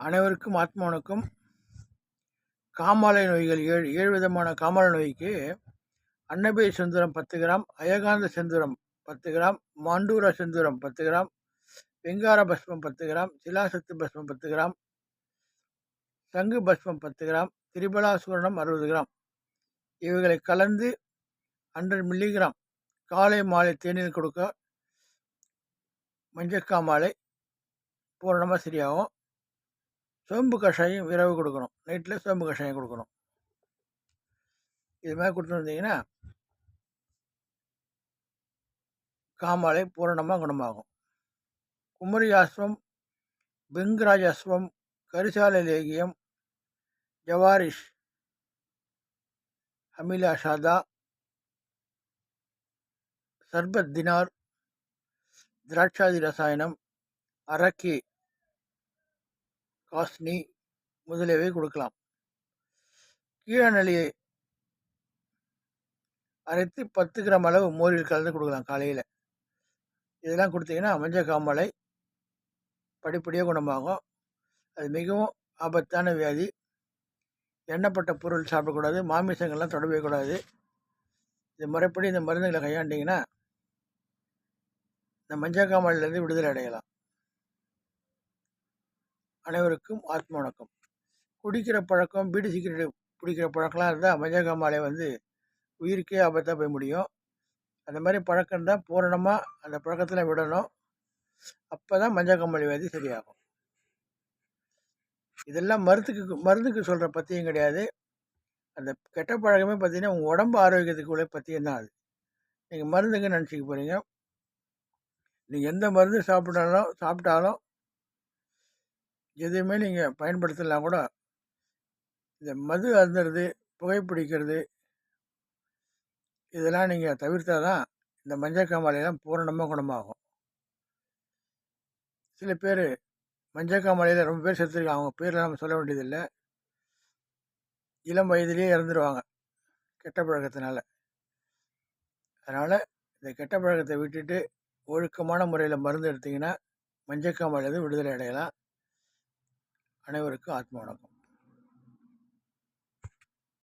அனைவருக்கும் ஆத்மானுக்கும் காமாலை நோய்கள் ஏழு ஏழு விதமான காமாலை நோய்க்கு அன்னபே செந்தூரம் பத்து கிராம் அயகாந்த செந்தூரம் பத்து கிராம் மாண்டூர செந்தூரம் பத்து கிராம் வெங்கார பஸ்மம் பத்து கிராம் சிலாசத்து பஸ்மம் பத்து கிராம் சங்கு பஸ்மம் பத்து கிராம் திரிபலாசூரணம் அறுபது கிராம். இவைகளை கலந்து ஹண்ட்ரட் மில்லிகிராம் காலை மாலை தேநீர் கொடுக்க மஞ்சக்காமாலை பூரணமாக சரியாகும். சோம்பு கஷாயம் இரவு கொடுக்கணும். நைட்டில் சோம்பு கஷாயம் கொடுக்கணும். இது மாதிரி கொடுத்துருந்தீங்கன்னா காமாலை பூரணமாக குணமாகும். குமரி அஸ்வம் பெங்கராஜ் அஸ்வம் கரிசாலை லேகியம் ஜவாரிஷ் அமிலா ஷாதா சர்பத் தினார் திராட்சாதி ரசாயனம் அரக்கி காஸ்னி முதலியவை கொடுக்கலாம். கீழநெல்லியை அரைத்து பத்து கிராம் அளவு மோரில் கலந்து கொடுக்கலாம் காலையில். இதெல்லாம் கொடுத்தீங்கன்னா மஞ்சள் காமலை படிப்படியாக குணமாகும். அது மிகவும் ஆபத்தான வியாதி. எண்ணப்பட்ட பொருள் சாப்பிடக்கூடாது மாமிசங்கள்லாம் தொடவே கூடாது. இது முறைப்படி இந்த மருந்துகளை கையாண்டிங்கன்னா இந்த மஞ்சள் காமாலையிலேருந்து விடுதலை அடையலாம். அனைவருக்கும் ஆத்ம வணக்கம். குடிக்கிற பழக்கம் பீடி சிகரெட் பிடிக்கிற பழக்கம்லாம் இருந்தால் மஞ்சள் காமாலை வந்து உயிருக்கே ஆபத்தாக போய் முடியும். அந்த மாதிரி பழக்கம் தான் பூரணமாக அந்த பழக்கத்தில் விடணும். அப்போ தான் மஞ்சள் காமாலை வியாதி சரியாகும். இதெல்லாம் மருந்துக்கு மருந்துக்கு சொல்கிற பற்றியும் கிடையாது. அந்த கெட்ட பழக்கமே பார்த்தீங்கன்னா உங்கள் உடம்பு ஆரோக்கியத்துக்கு உள்ள பற்றியும் தான் அது. நீங்கள் மருந்துங்க நினச்சிக்க போகிறீங்க நீங்கள் எந்த மருந்து சாப்பிட்டாலும் சாப்பிட்டாலும் எதுவுமே நீங்கள் பயன்படுத்தலாம் கூட இந்த மது அருந்துறது புகைப்பிடிக்கிறது இதெல்லாம் நீங்கள் தவிர்த்தா தான் இந்த மஞ்சள் காமாலையெல்லாம் பூரணமாக குணமாகும். சில பேர் மஞ்சள் காமாலையில் ரொம்ப பேர் செத்துருக்காங்க. அவங்க பேரில் நம்ம சொல்ல வேண்டியதில்லை. இளம் வயதிலேயே இறந்துருவாங்க கெட்ட பழக்கத்தினால. அதனால் இந்த கெட்ட பழக்கத்தை விட்டுட்டு ஒழுக்கமான முறையில் மருந்து எடுத்திங்கன்னா மஞ்சள் காமாலேருந்து விடுதலை அடையலாம். அனைவருக்கும் ஆத்ம வணக்கம்